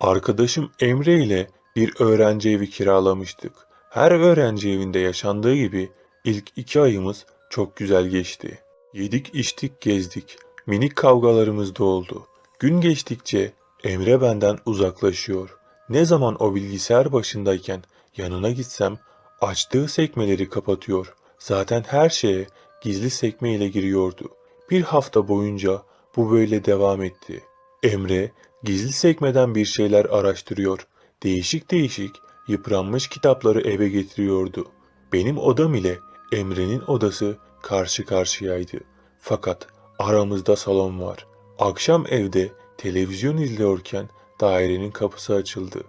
Arkadaşım Emre ile bir öğrenci evi kiralamıştık. Her öğrenci evinde yaşandığı gibi ilk iki ayımız çok güzel geçti. Yedik içtik gezdik. Minik kavgalarımız da oldu. Gün geçtikçe Emre benden uzaklaşıyor. Ne zaman o bilgisayar başındayken yanına gitsem açtığı sekmeleri kapatıyor. Zaten her şeye gizli sekme ile giriyordu. Bir hafta boyunca bu böyle devam etti. Emre gizli sekmeden bir şeyler araştırıyor. Değişik değişik yıpranmış kitapları eve getiriyordu. Benim odam ile Emre'nin odası karşı karşıyaydı. Fakat aramızda salon var. Akşam evde televizyon izliyorken dairenin kapısı açıldı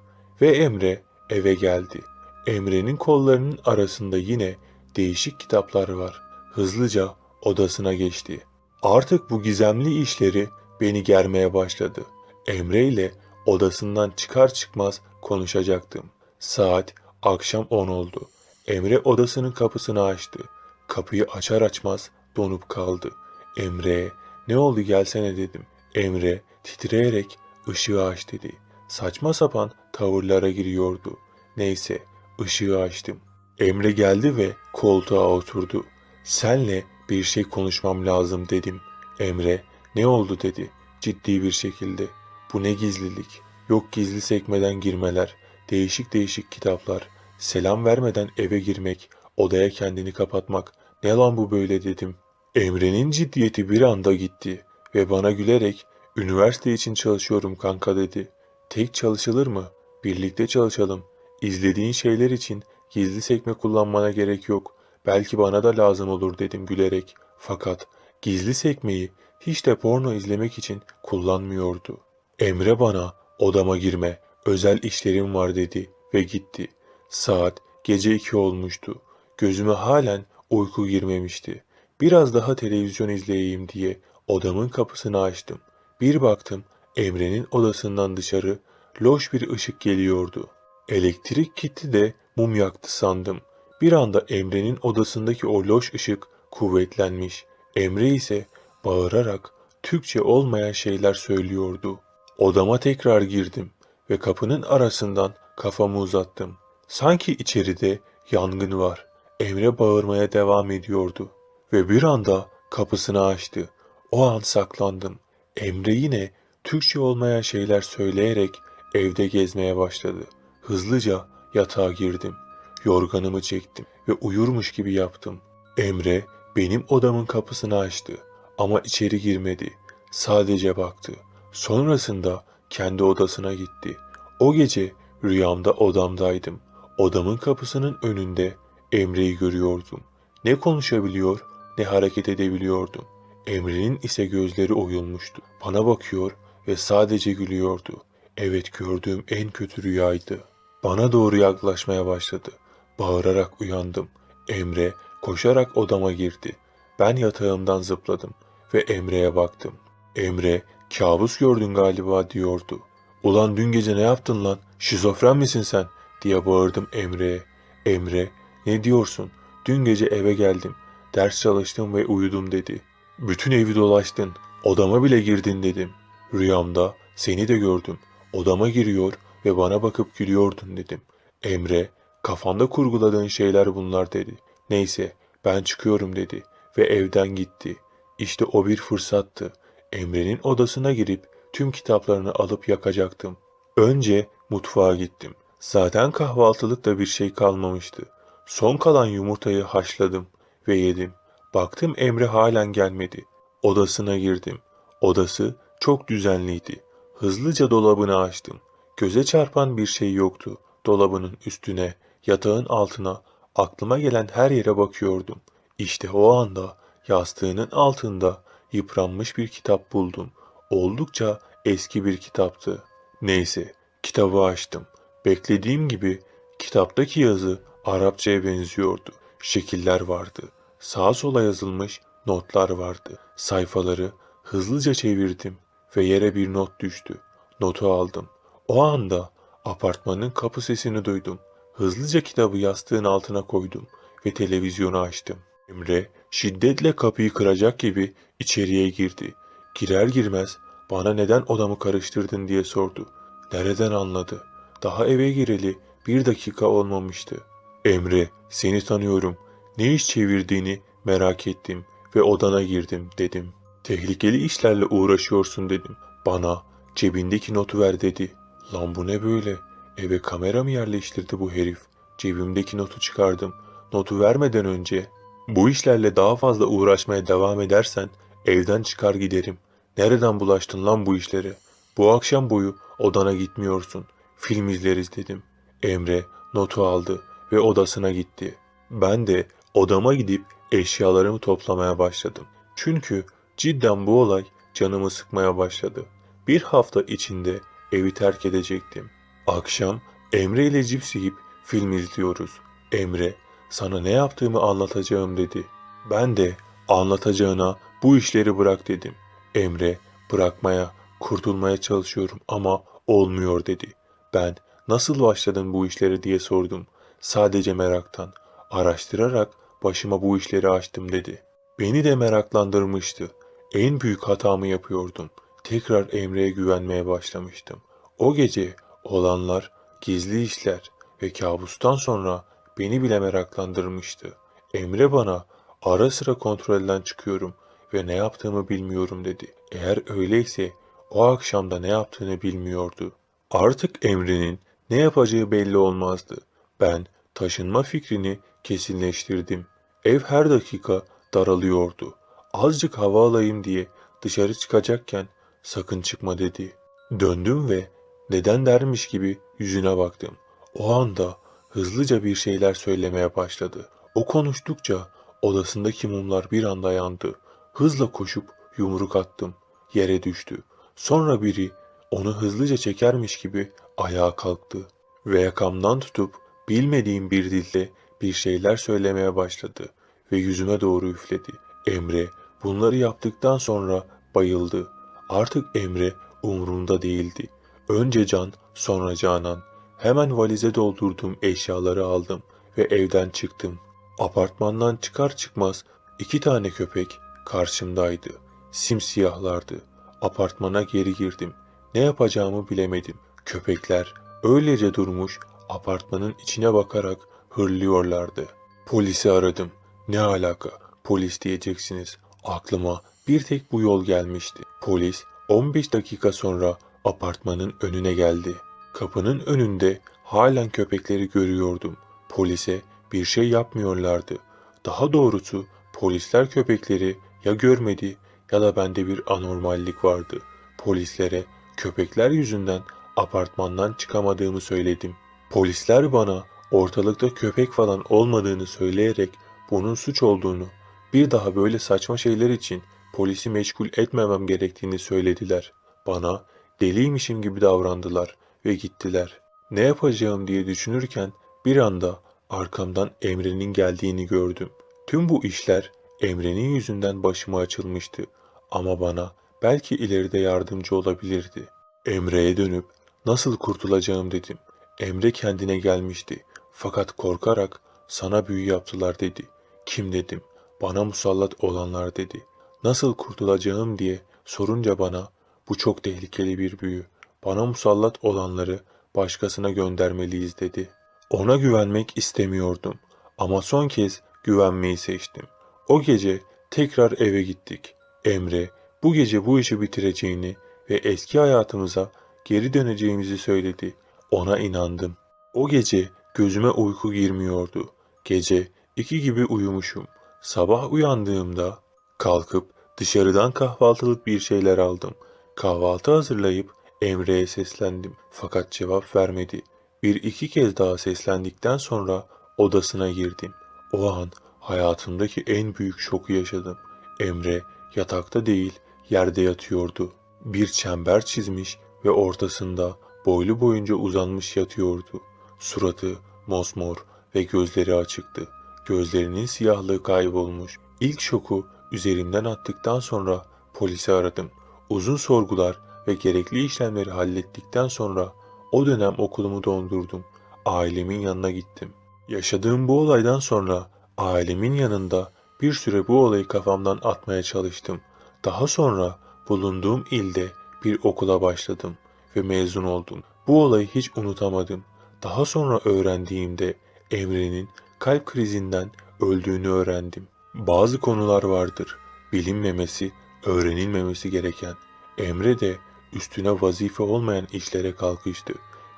ve Emre eve geldi. Emre'nin kollarının arasında yine değişik kitaplar var. Hızlıca odasına geçti. Artık bu gizemli işleri beni germeye başladı. Emre ile odasından çıkar çıkmaz konuşacaktım. Saat akşam 10 oldu. Emre odasının kapısını açtı. Kapıyı açar açmaz donup kaldı. Emre ne oldu gelsene dedim. Emre titreyerek ışığı aç dedi. Saçma sapan tavırlara giriyordu. Neyse ışığı açtım. Emre geldi ve koltuğa oturdu. Senle bir şey konuşmam lazım dedim. Emre ne oldu dedi ciddi bir şekilde. Bu ne gizlilik? Yok gizli sekmeden girmeler, değişik değişik kitaplar, selam vermeden eve girmek, odaya kendini kapatmak. Ne lan bu böyle dedim. Emre'nin ciddiyeti bir anda gitti ve bana gülerek üniversite için çalışıyorum kanka dedi. Tek çalışılır mı? Birlikte çalışalım. İzlediğin şeyler için gizli sekme kullanmana gerek yok. Belki bana da lazım olur dedim gülerek. Fakat gizli sekmeyi hiç de porno izlemek için kullanmıyordu. Emre bana odama girme, özel işlerim var dedi ve gitti. Saat gece iki olmuştu. Gözüme halen uyku girmemişti. Biraz daha televizyon izleyeyim diye odamın kapısını açtım. Bir baktım Emre'nin odasından dışarı loş bir ışık geliyordu. Elektrik gitti de mum yaktı sandım. Bir anda Emre'nin odasındaki o loş ışık kuvvetlenmiş. Emre ise bağırarak Türkçe olmayan şeyler söylüyordu. Odama tekrar girdim ve kapının arasından kafamı uzattım. Sanki içeride yangın var. Emre bağırmaya devam ediyordu ve bir anda kapısını açtı. O an saklandım. Emre yine Türkçe olmayan şeyler söyleyerek evde gezmeye başladı. Hızlıca yatağa girdim. Yorganımı çektim ve uyurmuş gibi yaptım. Emre benim odamın kapısını açtı ama içeri girmedi. Sadece baktı. Sonrasında kendi odasına gitti. O gece rüyamda odamdaydım. Odamın kapısının önünde Emre'yi görüyordum. Ne konuşabiliyor ne hareket edebiliyordum. Emre'nin ise gözleri oyulmuştu. Bana bakıyor ve sadece gülüyordu. Evet gördüğüm en kötü rüyaydı. Bana doğru yaklaşmaya başladı. Bağırarak uyandım. Emre koşarak odama girdi. Ben yatağımdan zıpladım ve Emre'ye baktım. Emre, kabus gördün galiba diyordu. Ulan dün gece ne yaptın lan? Şizofren misin sen? diye bağırdım Emre'ye. Emre, ne diyorsun? Dün gece eve geldim. Ders çalıştım ve uyudum dedi. Bütün evi dolaştın. Odama bile girdin dedim. Rüyamda seni de gördüm. Odama giriyor ve bana bakıp gülüyordun dedim. Emre, kafanda kurguladığın şeyler bunlar dedi. Neyse, ben çıkıyorum dedi ve evden gitti. İşte o bir fırsattı. Emre'nin odasına girip tüm kitaplarını alıp yakacaktım. Önce mutfağa gittim. Zaten kahvaltılık bir şey kalmamıştı. Son kalan yumurtayı haşladım ve yedim. Baktım Emre halen gelmedi. Odasına girdim. Odası çok düzenliydi. Hızlıca dolabını açtım. Göze çarpan bir şey yoktu. Dolabının üstüne, yatağın altına, aklıma gelen her yere bakıyordum. İşte o anda yastığının altında yıpranmış bir kitap buldum. Oldukça eski bir kitaptı. Neyse, kitabı açtım. Beklediğim gibi kitaptaki yazı Arapçaya benziyordu. Şekiller vardı. Sağa sola yazılmış notlar vardı. Sayfaları hızlıca çevirdim ve yere bir not düştü. Notu aldım. O anda apartmanın kapı sesini duydum. Hızlıca kitabı yastığın altına koydum ve televizyonu açtım. Emre şiddetle kapıyı kıracak gibi içeriye girdi. Girer girmez bana neden odamı karıştırdın diye sordu. Nereden anladı? Daha eve gireli bir dakika olmamıştı. Emre, seni tanıyorum. Ne iş çevirdiğini merak ettim ve odana girdim dedim. Tehlikeli işlerle uğraşıyorsun dedim. Bana cebindeki notu ver dedi. Lan bu ne böyle? Eve kamera mı yerleştirdi bu herif? Cebimdeki notu çıkardım. Notu vermeden önce bu işlerle daha fazla uğraşmaya devam edersen evden çıkar giderim. Nereden bulaştın lan bu işlere? Bu akşam boyu odana gitmiyorsun. Film izleriz dedim. Emre notu aldı ve odasına gitti. Ben de odama gidip eşyalarımı toplamaya başladım. Çünkü cidden bu olay canımı sıkmaya başladı. Bir hafta içinde evi terk edecektim. Akşam Emre ile cips yiyip film izliyoruz. Emre sana ne yaptığımı anlatacağım dedi. Ben de anlatacağına bu işleri bırak dedim. Emre bırakmaya, kurtulmaya çalışıyorum ama olmuyor dedi. Ben nasıl başladın bu işlere diye sordum. Sadece meraktan. Araştırarak başıma bu işleri açtım dedi. Beni de meraklandırmıştı. En büyük hatamı yapıyordum. Tekrar Emre'ye güvenmeye başlamıştım. O gece olanlar, gizli işler ve kabustan sonra beni bile meraklandırmıştı. Emre bana ara sıra kontrolden çıkıyorum ve ne yaptığımı bilmiyorum dedi. Eğer öyleyse o akşamda ne yaptığını bilmiyordu. Artık Emre'nin ne yapacağı belli olmazdı. Ben taşınma fikrini kesinleştirdim. Ev her dakika daralıyordu. Azıcık hava alayım diye dışarı çıkacakken sakın çıkma dedi. Döndüm ve neden dermiş gibi yüzüne baktım. O anda hızlıca bir şeyler söylemeye başladı. O konuştukça odasındaki mumlar bir anda yandı. Hızla koşup yumruk attım. Yere düştü. Sonra biri onu hızlıca çekermiş gibi ayağa kalktı ve yakamdan tutup bilmediğim bir dilde bir şeyler söylemeye başladı ve yüzüme doğru üfledi. Emre bunları yaptıktan sonra bayıldı. Artık Emre umurumda değildi. Önce Can, sonra Canan. Hemen valize doldurduğum eşyaları aldım ve evden çıktım. Apartmandan çıkar çıkmaz iki tane köpek karşımdaydı. Simsiyahlardı. Apartmana geri girdim. Ne yapacağımı bilemedim. Köpekler öylece durmuş apartmanın içine bakarak hırlıyorlardı. Polisi aradım. Ne alaka? Polis diyeceksiniz. Aklıma bir tek bu yol gelmişti. Polis 15 dakika sonra apartmanın önüne geldi. Kapının önünde halen köpekleri görüyordum. Polise bir şey yapmıyorlardı. Daha doğrusu polisler köpekleri ya görmedi ya da bende bir anormallik vardı. Polislere köpekler yüzünden apartmandan çıkamadığımı söyledim. Polisler bana ortalıkta köpek falan olmadığını söyleyerek bunun suç olduğunu, bir daha böyle saçma şeyler için polisi meşgul etmemem gerektiğini söylediler. Bana deliymişim gibi davrandılar ve gittiler. Ne yapacağım diye düşünürken bir anda arkamdan Emre'nin geldiğini gördüm. Tüm bu işler Emre'nin yüzünden başıma açılmıştı ama bana belki ileride yardımcı olabilirdi. Emre'ye dönüp nasıl kurtulacağım dedim. Emre kendine gelmişti fakat korkarak sana büyü yaptılar dedi. Kim dedim. Bana musallat olanlar dedi. Nasıl kurtulacağım diye sorunca bana bu çok tehlikeli bir büyü. Bana musallat olanları başkasına göndermeliyiz dedi. Ona güvenmek istemiyordum ama son kez güvenmeyi seçtim. O gece tekrar eve gittik. Emre bu gece bu işi bitireceğini ve eski hayatımıza geri döneceğimizi söyledi. Ona inandım. O gece gözüme uyku girmiyordu. Gece iki gibi uyumuşum. Sabah uyandığımda kalkıp dışarıdan kahvaltılık bir şeyler aldım. Kahvaltı hazırlayıp Emre'ye seslendim fakat cevap vermedi. Bir iki kez daha seslendikten sonra odasına girdim. O an hayatımdaki en büyük şoku yaşadım. Emre yatakta değil yerde yatıyordu. Bir çember çizmiş ve ortasında boylu boyunca uzanmış yatıyordu. Suratı mosmor ve gözleri açıktı. Gözlerinin siyahlığı kaybolmuş. İlk şoku üzerimden attıktan sonra polisi aradım. Uzun sorgular ve gerekli işlemleri hallettikten sonra o dönem okulumu dondurdum. Ailemin yanına gittim. Yaşadığım bu olaydan sonra ailemin yanında bir süre bu olayı kafamdan atmaya çalıştım. Daha sonra bulunduğum ilde bir okula başladım. ve mezun oldun. Bu olayı hiç unutamadım. Daha sonra öğrendiğimde Emre'nin kalp krizinden öldüğünü öğrendim. Bazı konular vardır. Bilinmemesi, öğrenilmemesi gereken. Emre de üstüne vazife olmayan işlere kalkıştı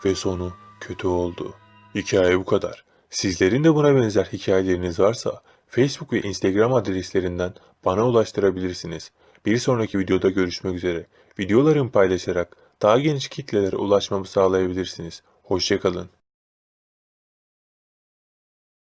ve sonu kötü oldu. Hikaye bu kadar. Sizlerin de buna benzer hikayeleriniz varsa Facebook ve Instagram adreslerinden bana ulaştırabilirsiniz. Bir sonraki videoda görüşmek üzere. Videolarımı paylaşarak daha geniş kitlelere ulaşmamı sağlayabilirsiniz. Hoşçakalın.